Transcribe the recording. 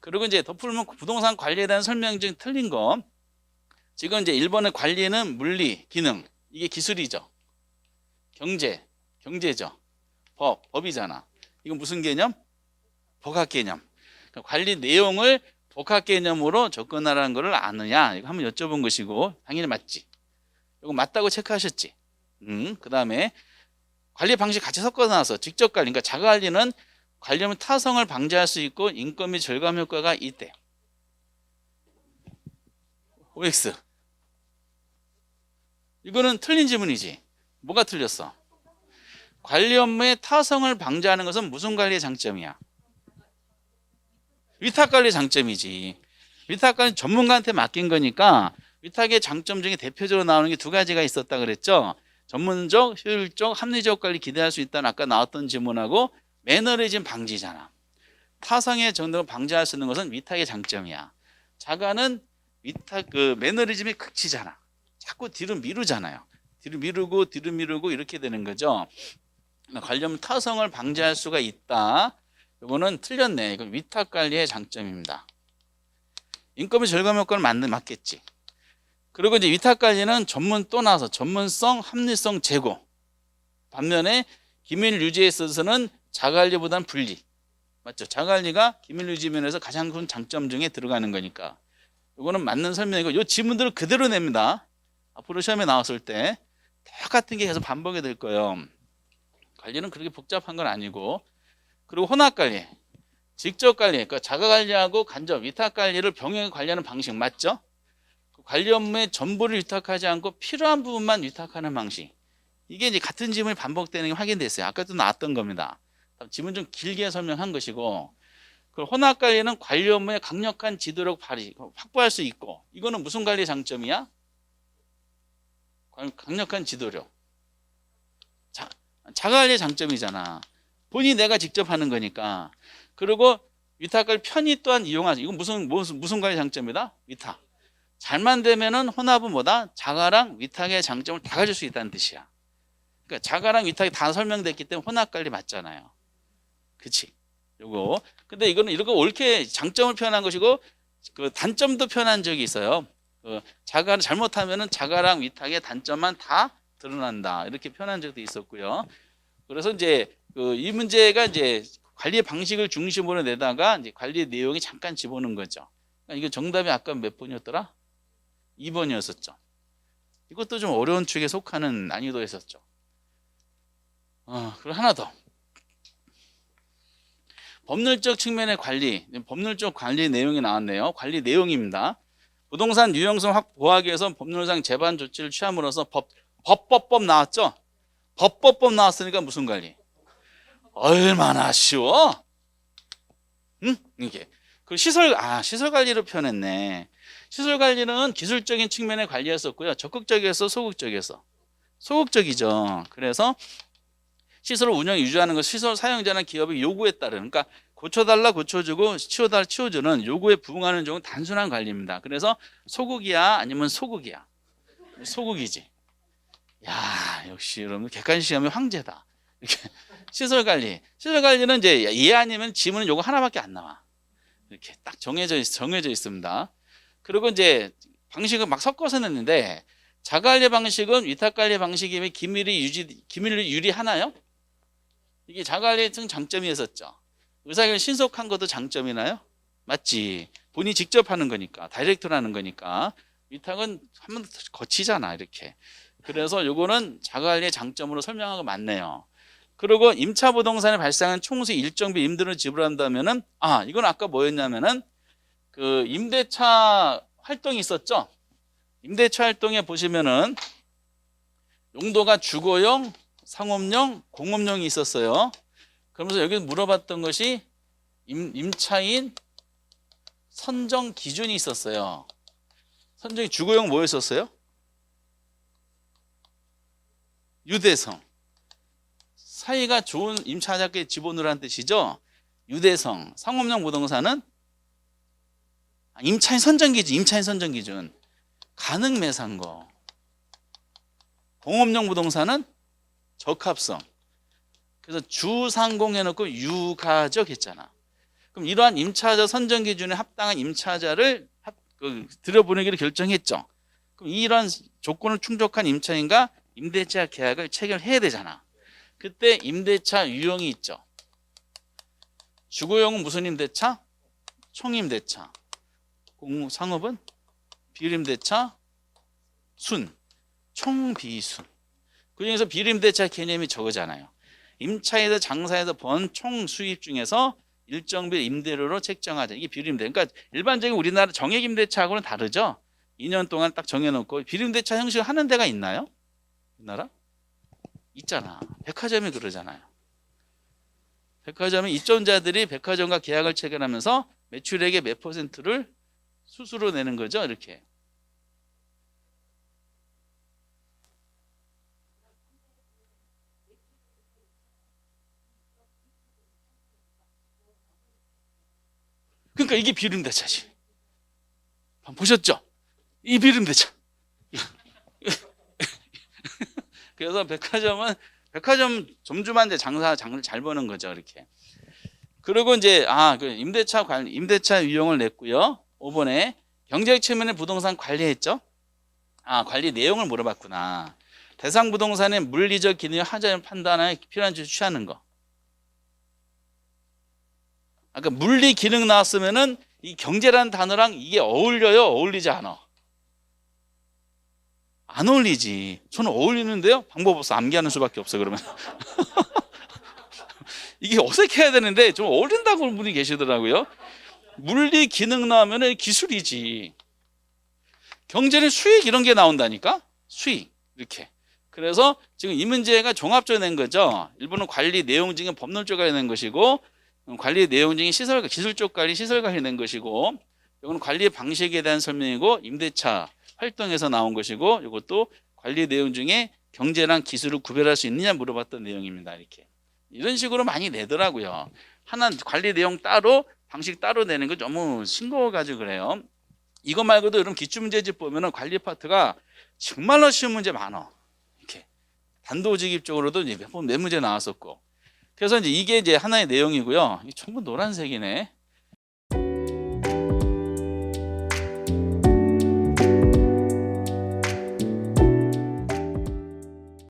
그리고 이제 덧붙이면 부동산 관리에 대한 설명 중 틀린 거. 지금 이제 1번의 관리는 물리, 기능. 이게 기술이죠. 경제, 경제죠. 법, 법이잖아. 이건 무슨 개념? 복합 개념. 그러니까 관리 내용을 복합 개념으로 접근하라는 것을 아느냐? 이거 한번 여쭤본 것이고 당연히 맞지. 이거 맞다고 체크하셨지. 음, 그 다음에 관리 방식 같이 섞어서 나와서 직접 관리, 그러니까 자가 관리는 관리하면 타성을 방지할 수 있고 인건 및 절감 효과가 있대. OX. 이거는 틀린 지문이지. 뭐가 틀렸어? 관리 업무의 타성을 방지하는 것은 무슨 관리의 장점이야? 위탁 관리 장점이지. 위탁 관리 전문가한테 맡긴 거니까 위탁의 장점 중에 대표적으로 나오는 게 두 가지가 있었다 그랬죠. 전문적, 효율적, 합리적 관리 기대할 수 있다는 아까 나왔던 질문하고 매너리즘 방지잖아. 타성의 정도를 방지할 수 있는 것은 위탁의 장점이야. 자가는 위탁 그 매너리즘의 극치잖아. 자꾸 뒤로 미루잖아요. 뒤로 미루고 뒤로 미루고 이렇게 되는 거죠. 관련 타성을 방지할 수가 있다. 이거는 틀렸네. 이건 위탁 관리의 장점입니다. 인건비 절감 효과는 맞는 맞겠지. 그리고 이제 위탁 관리는 전문 또 나서 전문성, 합리성 제고. 반면에 기밀 유지에 있어서는 자관리보다는 분리. 맞죠? 자관리가 기밀 유지 면에서 가장 큰 장점 중에 들어가는 거니까. 이거는 맞는 설명이고 이 지문들을 그대로 냅니다. 앞으로 시험에 나왔을 때 똑같은 게 계속 반복이 될 거예요. 관리는 그렇게 복잡한 건 아니고 그리고 혼합 관리, 직접 관리, 그러니까 자가 관리하고 간접 위탁 관리를 병행해 관리하는 방식 맞죠? 그 관리 업무의 전부를 위탁하지 않고 필요한 부분만 위탁하는 방식. 이게 이제 같은 지문이 반복되는 게 확인됐어요. 아까도 나왔던 겁니다. 지문 좀 길게 설명한 것이고 그 혼합 관리는 관리 업무의 강력한 지도력 발휘 확보할 수 있고 이거는 무슨 관리 장점이야? 강력한 지도력. 자, 자가관리 장점이잖아. 본인이 내가 직접 하는 거니까. 그리고 위탁을 편히 또한 이용하지. 이건 무슨 무슨 무슨 관리 장점이다? 위탁. 잘만 되면은 혼합은 뭐다? 자가랑 위탁의 장점을 다 가질 수 있다는 뜻이야. 그러니까 자가랑 위탁이 다 설명됐기 때문에 혼합 관리 맞잖아요. 그치? 요거. 근데 이거는 이렇게 옳게 장점을 표현한 것이고 그 단점도 표현한 적이 있어요. 그 자가를 잘못하면은 자가랑 위탁의 단점만 다 드러난다. 이렇게 표현한 적도 있었고요. 그래서 이제 그 이 문제가 이제 관리 방식을 중심으로 내다가 이제 관리 내용이 잠깐 집어넣은 거죠. 그러니까 이거 정답이 아까 몇 번이었더라? 2번이었었죠. 이것도 좀 어려운 축에 속하는 난이도였었죠. 어, 그리고 하나 더. 법률적 측면의 관리, 법률적 관리 내용이 나왔네요. 관리 내용입니다. 부동산 유용성 확보하기 위해서 법률상 재반 조치를 취함으로써 법, 법법법 나왔죠? 법법법 나왔으니까 무슨 관리? 얼마나 쉬워? 응? 이게. 그 시설, 아, 시설 관리로 표현했네. 시설 관리는 기술적인 측면의 관리였었고요. 적극적이어서 소극적이어서. 소극적이죠. 그래서 시설 운영 유지하는 것 시설 사용자나 기업의 요구에 따른 그러니까 고쳐달라 고쳐주고 치워달라 치워주는 요구에 부응하는 종은 단순한 관리입니다. 그래서 소극이야 아니면 소극이야. 소극이지. 야 역시 여러분 객관식 시험의 황제다. 이렇게 시설 관리. 시설 관리는 이제 예 아니면 지문은 요거 하나밖에 안 나와. 이렇게 딱 정해져 있, 정해져 있습니다. 그리고 이제 방식을 막 섞어서 냈는데 자관리 방식은 위탁 관리 방식이면 기밀이 유지 기밀이 유리하나요? 이게 자관리의 장점이었었죠. 의사결정 신속한 것도 장점이나요? 맞지. 본인이 직접 하는 거니까 다이렉트로 하는 거니까 위탁은 한번더 거치잖아 이렇게. 그래서 요거는 자관리의 장점으로 설명하고 맞네요. 그리고 임차 부동산에 발생한 총수 일정비 임대료 지불한다면은 아 이건 아까 뭐였냐면은 그 임대차 활동이 있었죠. 임대차 활동에 보시면은 용도가 주거용, 상업용, 공업용이 있었어요. 그러면서 여기 물어봤던 것이 임, 임차인 선정 기준이 있었어요. 선정이 주거용 뭐였었어요? 유대성. 사이가 좋은 임차자께 집어넣으라는 뜻이죠. 유대성. 상업용 부동산은 아, 임차인 선정 기준, 임차인 선정 기준. 가능 매상거. 공업용 부동산은 적합성. 그래서 주상공 해놓고 유가적 했잖아. 그럼 이러한 임차자 선정 기준에 합당한 임차자를 합- 그, 들여보내기로 결정했죠. 그럼 이러한 조건을 충족한 임차인과 임대차 계약을 체결해야 되잖아. 그때 임대차 유형이 있죠. 주거용은 무슨 임대차? 총임대차. 공무 상업은 비임대차 순, 총비순. 그 중에서 비임대차 개념이 저거잖아요. 임차에서 장사에서 번 총 수입 중에서 일정 비 임대료로 책정하자. 이게 비임대. 그러니까 일반적인 우리나라 정액 임대차하고는 다르죠. 2년 동안 딱 정해놓고 비임대차 형식을 하는 데가 있나요? 우리나라? 있잖아. 백화점이 그러잖아요. 백화점이 입점자들이 백화점과 계약을 체결하면서 매출액의 몇 퍼센트를 수수로 내는 거죠. 이렇게. 그러니까 이게 비림대차지. 보셨죠? 이 비림대차. 그래서 백화점은 백화점 점주만 이제 장사 장을 잘 버는 거죠, 이렇게. 그리고 이제 아, 그 임대차 관리 임대차 유형을 냈고요. 5번에 경제적 측면의 부동산 관리했죠. 아, 관리 내용을 물어봤구나. 대상 부동산의 물리적 기능을 하자는 판단에 필요한 지를 취하는 거. 아까 물리 기능 나왔으면은 이 경제라는 단어랑 이게 어울려요, 어울리지 않아? 안 어울리지. 저는 어울리는데요. 방법 없어. 암기하는 수밖에 없어 그러면. 이게 어색해야 되는데 좀 어울린다고 분이 계시더라고요. 물리 기능 나오면 기술이지. 경제는 수익 이런 게 나온다니까? 수익. 이렇게. 그래서 지금 이 문제가 종합적으로 낸 거죠. 일본은 관리 내용 중에 법률적 관리 낸 것이고 관리 내용 중에 시설 기술적 관리, 시설 관리 낸 것이고 이거는 관리 방식에 대한 설명이고 임대차 활동에서 나온 것이고 이것도 관리 내용 중에 경제랑 기술을 구별할 수 있느냐 물어봤던 내용입니다. 이렇게 이런 식으로 많이 내더라고요. 하나 관리 내용 따로 방식 따로 내는 거 너무 싱거워가지고 그래요. 이거 말고도 여러분 기출 문제집 보면은 관리 파트가 정말로 쉬운 문제 많아. 이렇게 단도직입적으로도 몇번 몇 문제 나왔었고. 그래서 이제 이게 이제 하나의 내용이고요. 전부 노란색이네.